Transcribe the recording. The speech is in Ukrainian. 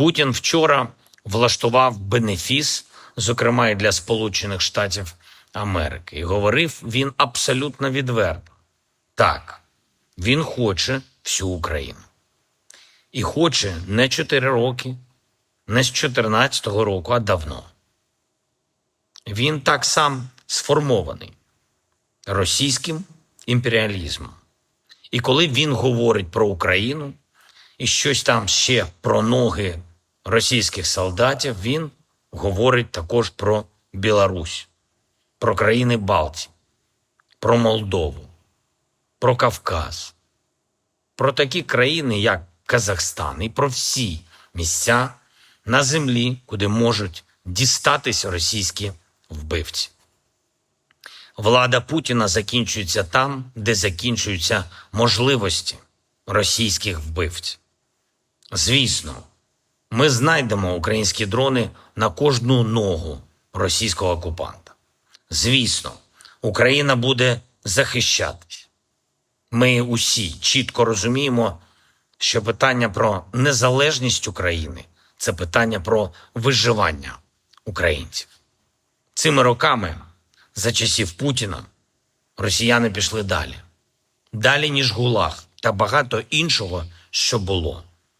Путін вчора влаштував бенефіс, зокрема і для Сполучених Штатів Америки. І говорив він абсолютно відверто. Так, він хоче всю Україну. І хоче не 4 роки, не з 14-го року, а давно. Він так сам сформований російським імперіалізмом. І коли він говорить про Україну і щось там ще про ноги російських солдатів, він говорить також про Білорусь, про країни Балтії, про Молдову, про Кавказ, про такі країни, як Казахстан, і про всі місця на землі, куди можуть дістатись російські вбивці. Влада Путіна закінчується там, де закінчуються можливості російських вбивців. Звісно, ми знайдемо українські дрони на кожну ногу російського окупанта. Звісно, Україна буде захищатись. Ми усі чітко розуміємо, що питання про незалежність України це питання про виживання українців. Цими роками, за часів Путіна, росіяни пішли далі. Далі, ніж ГУЛАГ та багато іншого, що було.